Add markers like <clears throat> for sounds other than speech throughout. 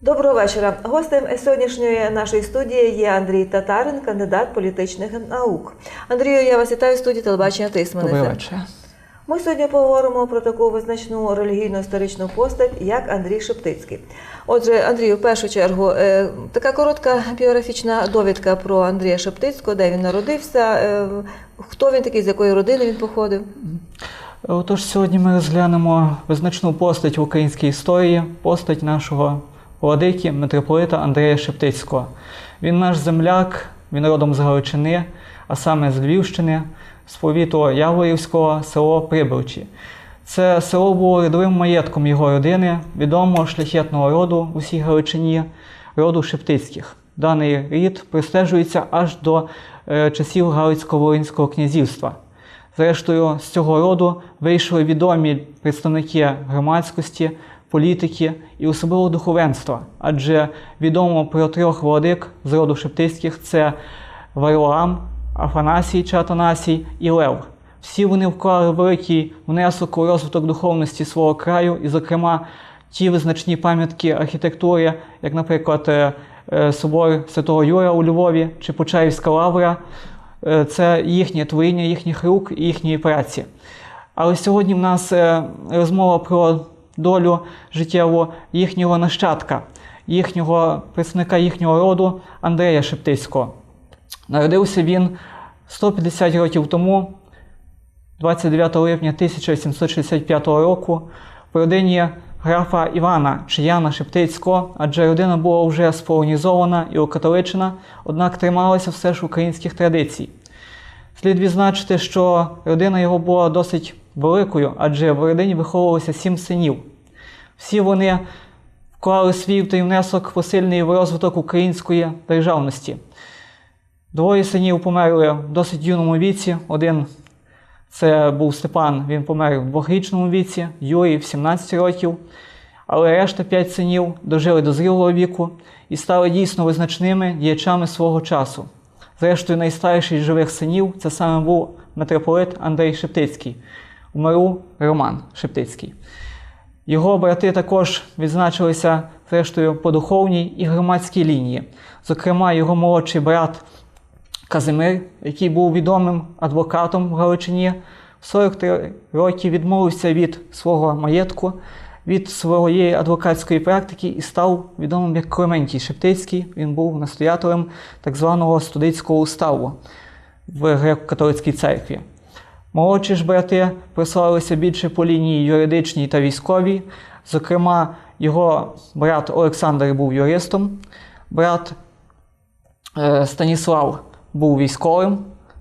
Доброго вечора. Гостем сьогоднішньої нашої студії є Андрій Татарин, кандидат політичних наук. Андрію, я вас вітаю в студії телебачення Тисмани. Добрий вечір. Ми сьогодні поговоримо про таку визначну релігійну історичну постать, як Андрій Шептицький. Отже, Андрію, в першу чергу, е, така коротка біографічна довідка про Андрія Шептицького, де він народився, е, хто він такий, з якої родини він походив. Отож, сьогодні ми розглянемо визначну постать в українській історії, постать нашого владики, митрополита Андрія Шептицького. Він наш земляк, він родом з Галичини, а саме з Львівщини, з повіту Яворівського, село Прибилчі. Це село було рядовим маєтком його родини, відомого шляхетного роду у всій Галичині, роду Шептицьких. Даний рід простежується аж до е, часів Галицько-Волинського князівства. Зрештою, з цього роду вийшли відомі представники громадськості, політики і особливо духовенства, адже відомо про трьох владик з роду Шептицьких це Варлаам, Афанасій чи Атанасій і Лев. Всі вони вклали великий внесок у розвиток духовності свого краю, і, зокрема, ті визначні пам'ятки архітектури, як, наприклад, е, е, собор Святого Юра у Львові чи Почаївська лавра, Е, це їхнє творіння їхніх рук і їхньої праці. Але сьогодні в нас розмова про долю життєву їхнього нащадка, їхнього представника їхнього роду Андрея Шептицького. Народився він 150 років тому, 29 липня 1765 року, в родині графа Івана чи Яна Шептицького, адже родина була вже сполонізована і окатоличена, однак трималася все ж українських традицій. Слід відзначити, що родина його була досить великою, адже в родині виховувалося сім синів. Всі вони вклали свій внесок посильний в розвиток української державності. Двоє синів померли в досить юному віці. Один це був Степан, він помер в двохрічному віці, Юрій в 17 років. Але решта п'ять синів дожили до зрілого віку і стали дійсно визначними діячами свого часу. Зрештою, найстарший з живих синів це саме був митрополит Андрій Шептицький, умеру Роман Шептицький. Його брати також відзначилися, зрештою, по духовній і громадській лінії. Зокрема, його молодший брат Казимир, який був відомим адвокатом в Галичині, в 43 роки відмовився від свого маєтку, від своєї адвокатської практики і став відомим як Клементій Шептицький. Він був настоятелем так званого студицького уставу в греко-католицькій церкві. Молодші ж брати прославилися більше по лінії юридичній та військовій. Зокрема, його брат Олександр був юристом, брат е, Станіслав був військовим,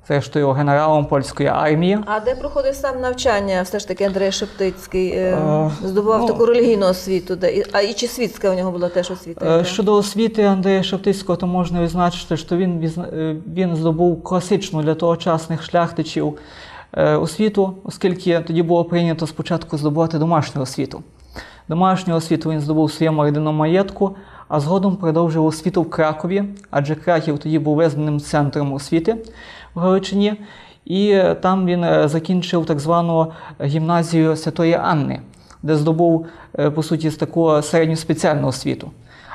зрештою генералом польської армії. А де проходив сам навчання, все ж таки Андрій Шептицький е, Е, здобував ну, таку релігійну освіту, де, а і чи світська у нього була теж освіта? Е. Щодо освіти Андрія Шептицького, то можна відзначити, що він, е, він здобув класичну для тогочасних шляхтичів е, освіту, оскільки тоді було прийнято спочатку здобувати домашню освіту. Домашню освіту він здобув в своєму родинному маєтку, а згодом продовжив освіту в Кракові, адже Краків тоді був визнаним центром освіти в Галичині. І там він е, закінчив так звану гімназію Святої Анни, де здобув, е, по суті, таку середню спеціальну освіту.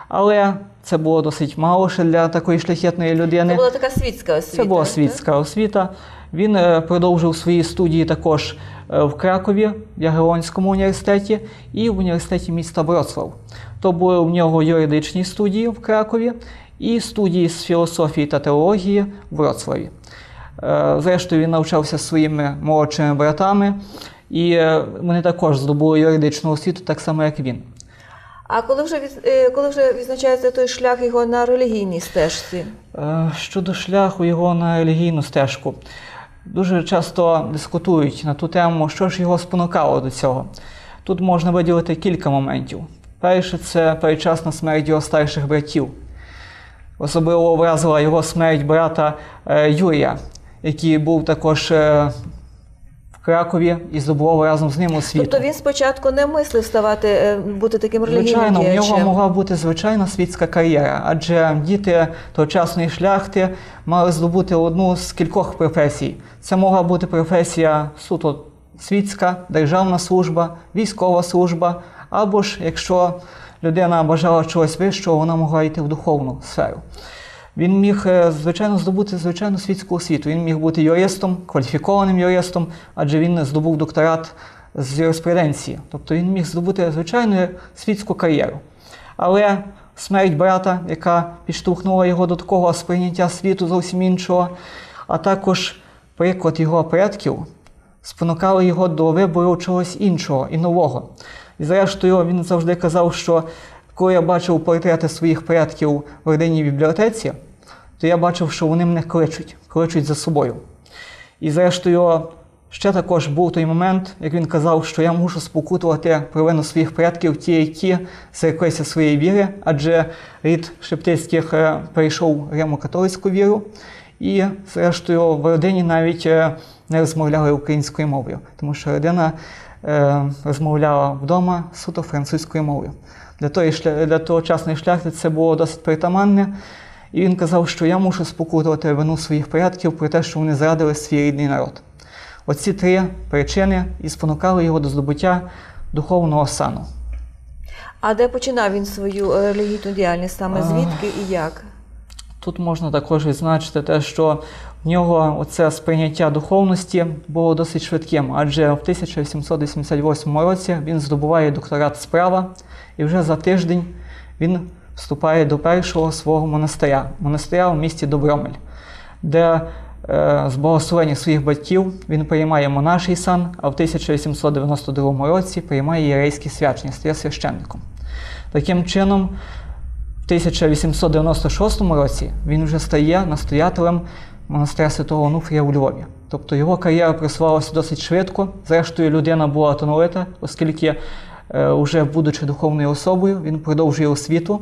Але це було досить мало ще для такої шляхетної людини. Це була така світська освіта. Це була так? світська освіта. Він е, продовжив свої студії також е, в Кракові, в Ягелонському університеті і в університеті міста Вроцлав. То були в нього юридичні студії в Кракові і студії з філософії та теології в Вроцлаві. Е, Зрештою, він навчався своїми молодшими братами, і вони також здобули юридичну освіту, так само як він. А коли вже е, коли вже відзначається той шлях його на релігійній стежці? Е, Щодо шляху його на релігійну стежку, дуже часто дискутують на ту тему, що ж його спонукало до цього. Тут можна виділити кілька моментів. Перше, це передчасна смерть його старших братів. Особливо вразила його смерть брата е, Юрія, який був також Кракові і здобував разом з ним освіту. Тобто він спочатку не мислив ставати, е, бути таким релігійним Звичайно, в діячем. нього могла бути звичайна світська кар'єра, адже діти тогочасної шляхти мали здобути одну з кількох професій. Це могла бути професія суто світська, державна служба, військова служба, або ж якщо людина бажала чогось вищого, вона могла йти в духовну сферу. Він міг, е, звичайно, здобути звичайну світську освіту. Він міг бути юристом, кваліфікованим юристом, адже він здобув докторат з юриспруденції. Тобто він міг здобути звичайну світську кар'єру. Але смерть брата, яка підштовхнула його до такого сприйняття світу зовсім іншого, а також приклад його предків, спонукали його до вибору чогось іншого і нового. І зрештою, він завжди казав, що коли я бачив портрети своїх предків в родинній бібліотеці, то я бачив, що вони мене кличуть, кличуть за собою. І зрештою, ще також був той момент, як він казав, що я мушу спокутувати провину своїх предків, ті, які зреклися своєї віри, адже рід Шептицьких е, перейшов римо-католицьку віру, і, зрештою, в родині навіть е, не розмовляли українською мовою, тому що родина е, розмовляла вдома суто французькою мовою. Для, шля- для тогочасної шляхти це було досить притаманне. І він казав, що я мушу спокутувати вину своїх предків про те, що вони зрадили свій рідний народ. Оці три причини і спонукали його до здобуття духовного сану. А де починав він свою е, релігійну діяльність? Саме звідки і як? Тут можна також відзначити те, що в нього оце сприйняття духовності було досить швидким, адже в 1888 році він здобуває докторат з права, і вже за тиждень він вступає до першого свого монастиря, монастиря в місті Добромель, де е, з благословення своїх батьків він приймає монаший сан, а в 1892 році приймає єрейське свячення, стає священником. Таким чином, в 1896 році він вже стає настоятелем монастиря Святого Онуфрія у Львові. Тобто його кар'єра просувалася досить швидко. Зрештою, людина була талановита, оскільки, е, уже будучи духовною особою, він продовжує освіту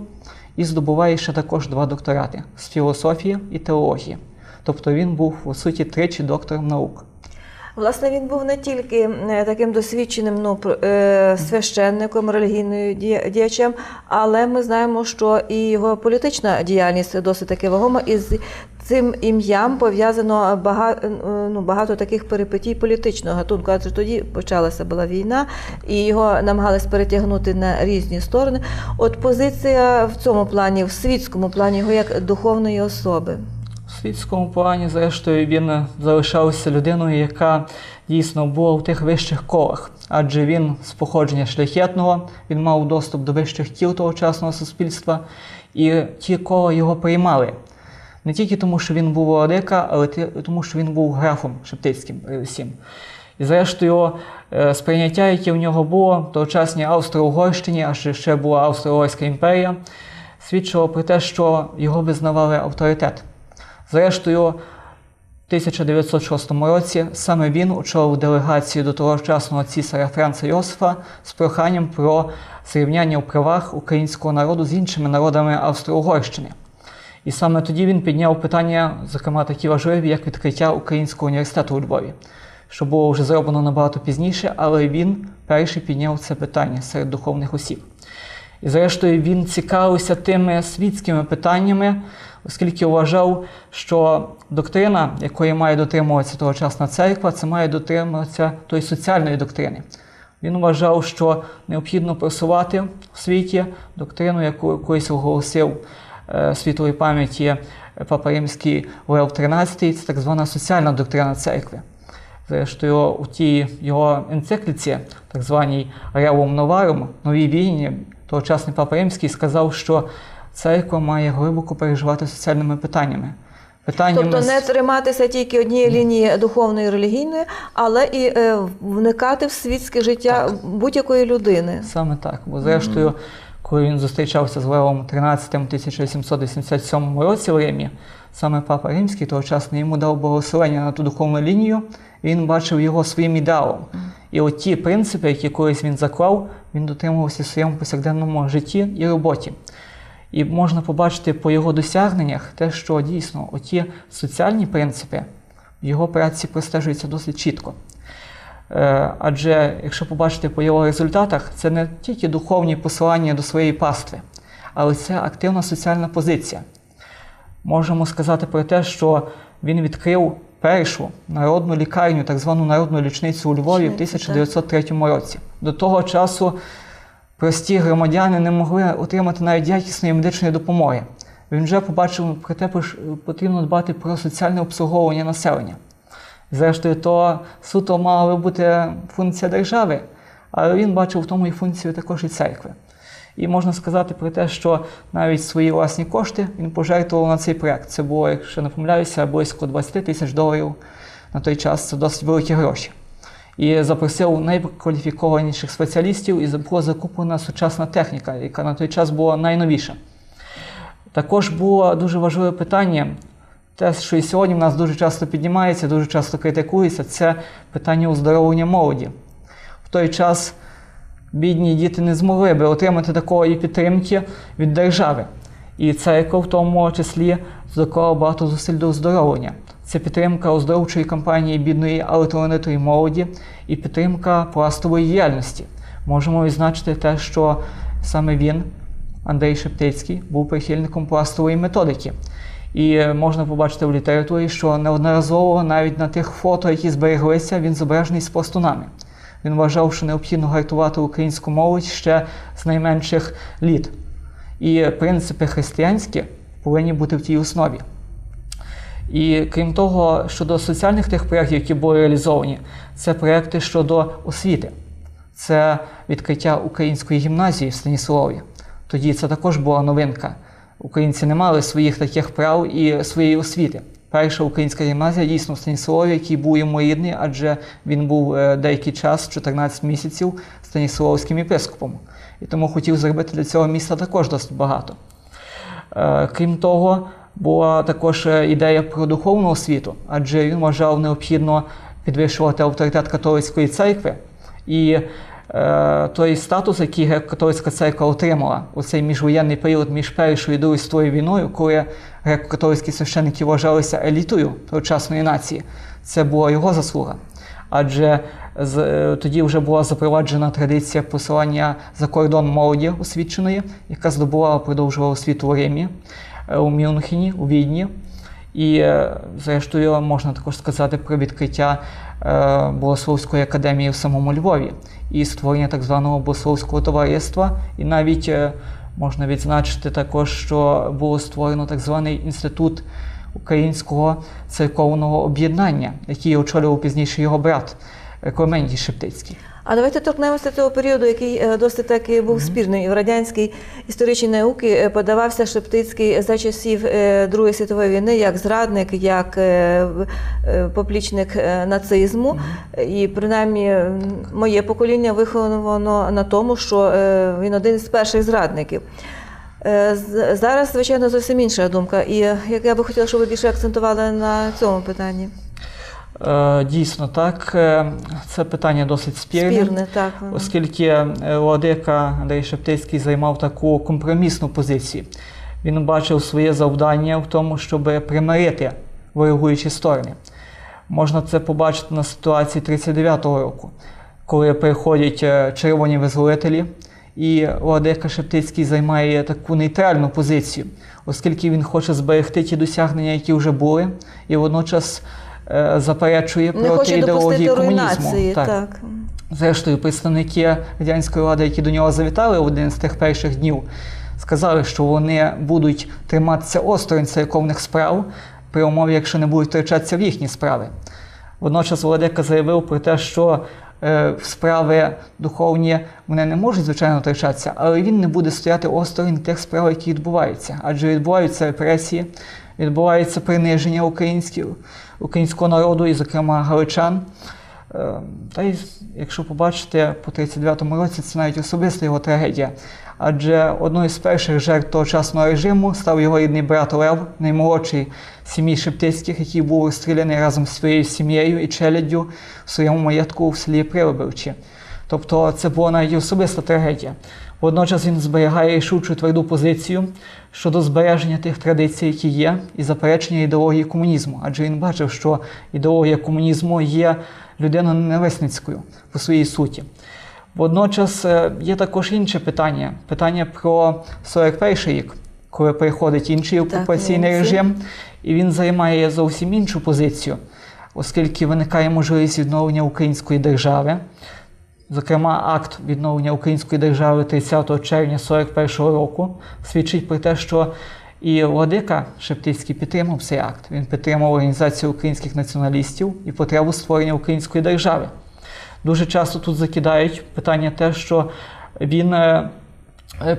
і здобуває ще також два докторати з філософії і теології. Тобто він був, по суті, тричі доктором наук. Власне, він був не тільки е, таким досвідченим ну, е, священником, релігійною дія- діячем, але ми знаємо, що і його політична діяльність досить таки вагома, і з цим ім'ям пов'язано багато, ну, багато таких перипетій політичного гатунку. Адже тоді почалася була війна, і його намагались перетягнути на різні сторони. От позиція в цьому плані, в світському плані його як духовної особи. Світському плані, зрештою, він е, залишався людиною, яка дійсно була в тих вищих колах, адже він з походження шляхетного, він мав доступ до вищих кіл тогочасного суспільства, і ті кола його приймали. Не тільки тому, що він був владика, але тому, що він був графом шептицьким, передусім. І зрештою, е, сприйняття, яке в нього було тогочасній Австро-Угорщині, аж ще була Австро-Угорська імперія, свідчило про те, що його визнавали авторитет. Зрештою, в 1906 році саме він очолив делегацію до тогочасного цісаря Франца Йосифа з проханням про зрівняння у правах українського народу з іншими народами Австро-Угорщини. І саме тоді він підняв питання, зокрема такі важливі, як відкриття Українського університету у Львові, що було вже зроблено набагато пізніше, але він перший підняв це питання серед духовних осіб. І зрештою він цікавився тими світськими питаннями, оскільки вважав, що доктрина, якої має дотримуватися тогочасна церква, це має дотримуватися тої соціальної доктрини. Він вважав, що необхідно просувати в світі доктрину, яку колись оголосив е, світової пам'яті Папа Римський Лев XIII, це так звана соціальна доктрина церкви. Зрештою, у тій його енцикліці, так званій Ревум Новарум, новій війні, тогочасний Папа Римський сказав, що церква має глибоко переживати соціальними питаннями. Питаннями Тобто не триматися тільки однієї лінії духовної релігійної, але і е, вникати в світське життя будь-якої людини. Саме так. Бо зрештою, коли він зустрічався з Левом XIII в 1787 році в Римі, саме Папа Римський тогочасно йому дав благословення на ту духовну лінію, і він бачив його своїм ідеалом. І от ті принципи, які колись він заклав, він дотримувався в своєму повсякденному житті і роботі. І можна побачити по його досягненнях те, що дійсно оті соціальні принципи в його праці простежуються досить чітко. Е, Адже якщо побачити по його результатах, це не тільки духовні посилання до своєї пастви, але це активна соціальна позиція. Можемо сказати про те, що він відкрив першу народну лікарню, так звану народну лічницю у Львові в 1903 році. До того часу прості громадяни не могли отримати навіть якісної медичної допомоги. Він вже побачив що потрібно дбати про соціальне обслуговування населення. Зрештою, то суто мала би бути функція держави, але він бачив в тому і функцію також і церкви. І можна сказати про те, що навіть свої власні кошти він пожертвував на цей проект. Це було, якщо не помиляюся, близько 20 тисяч доларів на той час. Це досить великі гроші. І запросив найкваліфікованіших спеціалістів, і була закуплена сучасна техніка, яка на той час була найновіша. Також було дуже важливе питання, те, що і сьогодні в нас дуже часто піднімається, дуже часто критикується, це питання оздоровлення молоді. В той час бідні діти не змогли би отримати такої підтримки від держави. І церква в тому числі доклала багато зусиль до оздоровлення. Це підтримка оздоровчої кампанії бідної, але талановитої молоді і підтримка пластової діяльності. Можемо відзначити те, що саме він, Андрій Шептицький, був прихильником пластової методики. І можна побачити в літературі, що неодноразово навіть на тих фото, які збереглися, він зображений з пластунами. Він вважав, що необхідно гартувати українську молодь ще з найменших літ. І принципи християнські повинні бути в тій основі. І крім того, щодо соціальних тих проєктів, які були реалізовані, це проєкти щодо освіти. Це відкриття української гімназії в Станіславі. Тоді це також була новинка. Українці не мали своїх таких прав і своєї освіти. Перша українська гімназія дійсно в Станіславі, який був йому рідний, адже він був е, деякий час, 14 місяців, станіславським єпископом. І тому хотів зробити для цього міста також досить багато. Е, Крім того, була також е, ідея про духовну освіту, адже він вважав необхідно підвищувати авторитет католицької церкви. І е, той статус, який греко-католицька церква отримала у цей міжвоєнний період між Першою і Другою світовою війною, коли греко-католицькі священники вважалися елітою тогочасної нації, це була його заслуга. Адже з, е, тоді вже була запроваджена традиція посилання за кордон молоді освіченої, яка здобувала продовжувала освіту у Римі, у Мюнхені, у Відні. І, е, зрештою, можна також сказати про відкриття е, Богословської академії в самому Львові і створення так званого Богословського товариства. І навіть е, можна відзначити також, що було створено так званий інститут українського церковного об'єднання, який очолював пізніше його брат е, Клементій Шептицький. А давайте торкнемося цього періоду, який е, досить таки був спірний. В радянській історичній науці е, подавався Шептицький за часів е, Другої світової війни як зрадник, як поплічник нацизму. І принаймні моє покоління виховано на тому, що він один із перших зрадників. Зараз, звичайно, зовсім інша думка. І як я би хотіла, щоб ви більше акцентували на цьому питанні. Е, Дійсно, так, е, це питання досить спірне. Спірне, так. Оскільки е, Владика Андрій Шептицький займав таку компромісну позицію, він бачив своє завдання в тому, щоб примирити ворогуючі сторони. Можна це побачити на ситуації 39-го року, коли приходять е, червоні визволителі, і Владика Шептицький займає таку нейтральну позицію, оскільки він хоче зберегти ті досягнення, які вже були, і водночас е, заперечує Не проти ідеології комунізму. руйнації. Так. Зрештою, представники радянської влади, які до нього завітали в один з тих перших днів, сказали, що вони будуть триматися осторонь церковних справ при умові, якщо не будуть втручатися в їхні справи. Водночас Владика заявив про те, що е, справи духовні вони не можуть, звичайно, втручатися, але він не буде стояти осторонь тих справ, які відбуваються. Адже відбуваються репресії, відбувається приниження українських, українського народу, і, зокрема, галичан. Е, Та й якщо побачите по 39-му році, це навіть особиста його трагедія. Адже одною з перших жертв тогочасного режиму став його рідний брат Лев, наймолодший з сім'ї Шептицьких, який був розстріляний разом з своєю сім'єю і челяддю в своєму маєтку в селі Прилибивчі. Тобто це була навіть особиста трагедія. Водночас він зберігає рішучу тверду позицію щодо збереження тих традицій, які є, і заперечення ідеології комунізму. Адже він бачив, що ідеологія комунізму є людиною ненависницькою по своїй суті. Водночас е, є також інше питання: питання про 41 рік, коли приходить інший окупаційний режим, і він займає зовсім іншу позицію, оскільки виникає можливість відновлення української держави. Зокрема, акт відновлення української держави 30 червня 41 року свідчить про те, що і Владика Шептицький підтримав цей акт. Він підтримав організацію українських націоналістів і потребу створення української держави. Дуже часто тут закидають питання те, що він е,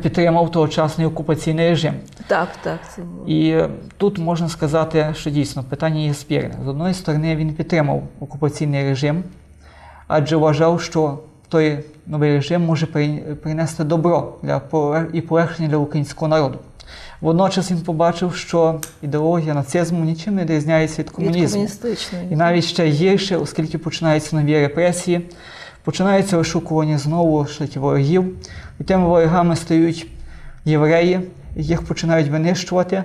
підтримав тогочасний окупаційний режим. Так, так. Це було. І е, тут можна сказати, що дійсно питання є спірне. З одної сторони, він підтримав окупаційний режим, адже вважав, що той новий режим може принести добро для і полегшення для українського народу. Водночас він побачив, що ідеологія нацизму нічим не відрізняється від Від комунізму. комуністичної. І навіть ще гірше, оскільки починаються нові репресії, починається вишукування знову шляхів ворогів, і тими ворогами стають євреї, яких починають винищувати.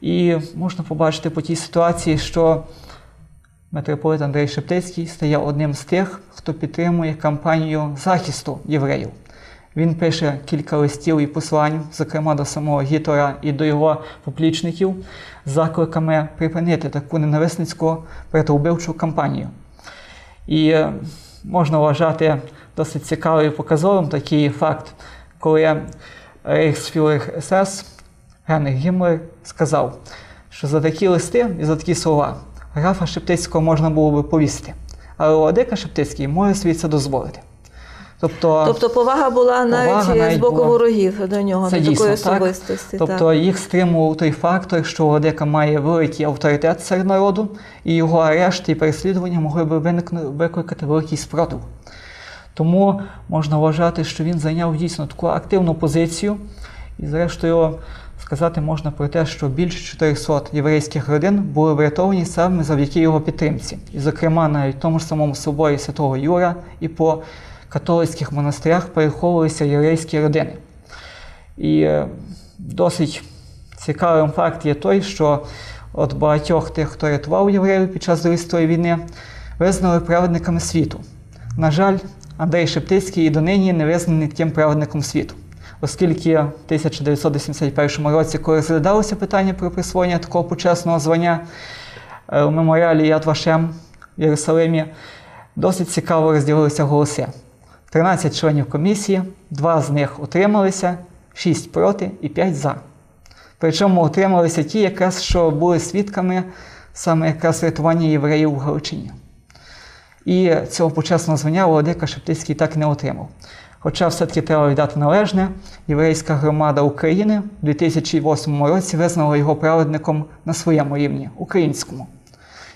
І можна побачити по тій ситуації, що митрополит Андрей Шептицький стає одним з тих, хто підтримує кампанію захисту євреїв. Він пише кілька листів і послань, зокрема до самого Гітлера і до його поплічників, з закликами припинити таку ненависницьку братовбивчу кампанію. І е, можна вважати досить цікавим і показовим такий факт, коли рейхсфюрер СС Генрих Гіммлер сказав, що за такі листи і за такі слова графа Шептицького можна було би повісити, але Владика Шептицький може собі це дозволити. Тобто, Тобто повага була навіть, Повага навіть з боку була. ворогів до нього, Це до дійсно такої так. особистості. Тобто так. їх стримував той фактор, що Владика має великий авторитет серед народу, і його арешт і переслідування могли би викликати великий спротив. Тому можна вважати, що він зайняв дійсно таку активну позицію, і зрештою сказати можна про те, що більше 400 єврейських родин були врятовані саме завдяки його підтримці. І, зокрема, навіть в тому ж самому соборі Святого Юра і по католицьких монастирях переховувалися єврейські родини. І е, досить цікавим факт є той, що от багатьох тих, хто рятував євреїв під час Другої війни, визнали праведниками світу. На жаль, Андрей Шептицький і донині не визнаний тим праведником світу. Оскільки в 1981 році, коли розглядалося питання про присвоєння такого почесного звання е, у меморіалі Яд Вашем в Єрусалимі, досить цікаво розділилися голоси. 13 членів комісії, два з них утрималися, 6 проти і 5 за. Причому утрималися ті, якраз що були свідками саме якраз рятування євреїв в Галичині. І цього почесного звання Володика Шептицький так і не отримав. Хоча все-таки треба віддати належне, єврейська громада України в 2008 році визнала його праведником на своєму рівні українському.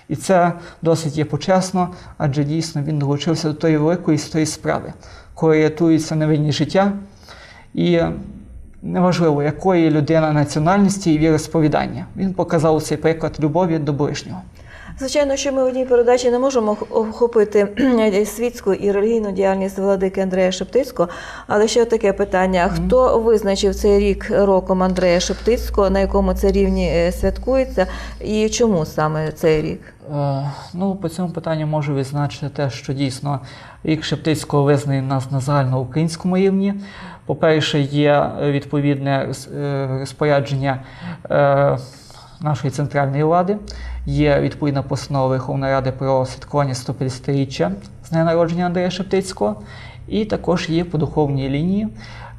І це досить є почесно, адже дійсно він долучився до тої великої історії справи, коли рятуються невинні життя, і неважливо, якої людина національності і віросповідання. Він показав цей приклад любові до ближнього. Звичайно, що ми в одній передачі не можемо охопити <clears throat> світську і релігійну діяльність владики Андрея Шептицького, але ще таке питання: хто визначив цей рік роком Андрея Шептицького, на якому це рівні е, святкується, і чому саме цей рік? Е, Ну, по цьому питанню можу відзначити те, що дійсно рік Шептицького визнаний в нас на загальноукраїнському рівні. По-перше, є відповідне е, розпорядження е, нашої центральної влади, є відповідна постанова Верховної Ради про святкування 150-річчя з дня народження Андрія Шептицького. І також є по духовній лінії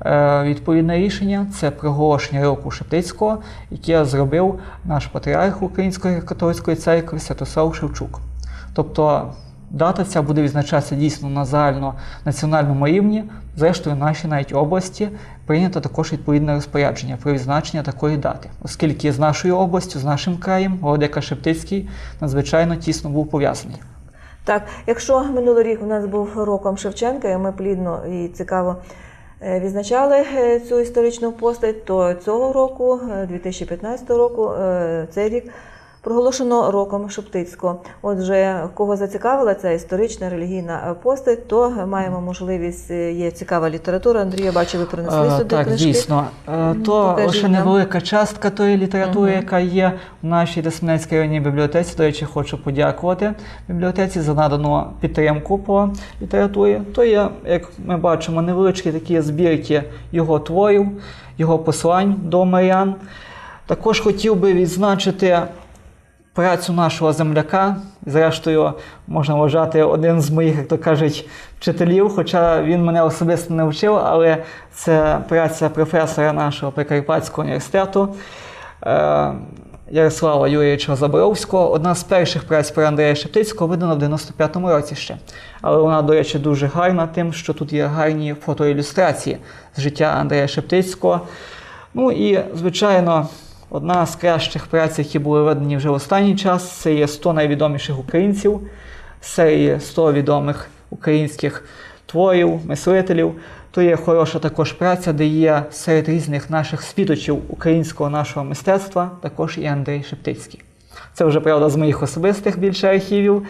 е, відповідне рішення це проголошення року Шептицького, яке зробив наш патріарх Української католицької церкви Святослав Шевчук. Тобто дата ця буде відзначатися дійсно на загальнонаціональному рівні. Зрештою, в нашій навіть області прийнято також відповідне розпорядження про відзначення такої дати, оскільки з нашою областю, з нашим краєм, Володика Шептицький надзвичайно тісно був пов'язаний. Так, якщо минулий рік у нас був роком Шевченка, і ми плідно і цікаво е, відзначали е, цю історичну постать, то цього року, е, 2015 року, е, цей рік проголошено роком Шептицького. Отже, кого зацікавила ця історична релігійна постать, то маємо можливість. е, Є цікава література. Андрій, я бачу, ви принесли Е, сюди так, книжки. дійсно. Е, То покажіть лише невелика частка тої літератури, Мгм. яка є в нашій Десменецькій районній бібліотеці. До речі, хочу подякувати бібліотеці за надану підтримку по літературі. То є, як ми бачимо, невеличкі такі збірки його творів, його послань до марян. Також хотів би відзначити працю нашого земляка. Зрештою, можна вважати один з моїх, як то кажуть, вчителів, хоча він мене особисто не вчив, але це праця професора нашого Прикарпатського університету. е, Ярослава Юрійовича Заборовського, одна з перших праць про Андрея Шептицького видана в 95-му році ще. Але вона, до речі, дуже гарна тим, що тут є гарні фотоілюстрації з життя Андрея Шептицького. Ну і, звичайно, одна з кращих праць, які були видані вже в останній час, це є 100 найвідоміших українців, серії 100 відомих українських творів, мислителів. То є хороша також праця, де є серед різних наших світочів українського нашого мистецтва, також і Андрій Шептицький. Це вже правда з моїх особистих більше архівів,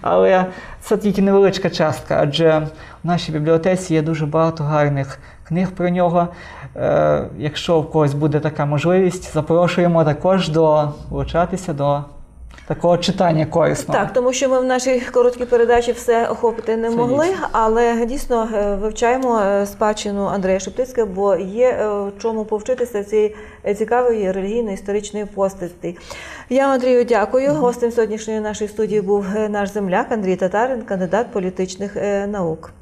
але це тільки невеличка частка, адже в нашій бібліотеці є дуже багато гарних книг про нього. Е, якщо в когось буде така можливість, запрошуємо також долучатися до такого читання корисного. Так, тому що ми в нашій короткій передачі все охопити не Це могли, дійсно. але дійсно е, вивчаємо е, спадщину Андрея Шептицького, бо є в чому повчитися цієї цікавої релігійно-історичної постаті. Я Андрію дякую. Гостем сьогоднішньої нашої студії був наш земляк Андрій Татарин, кандидат політичних наук.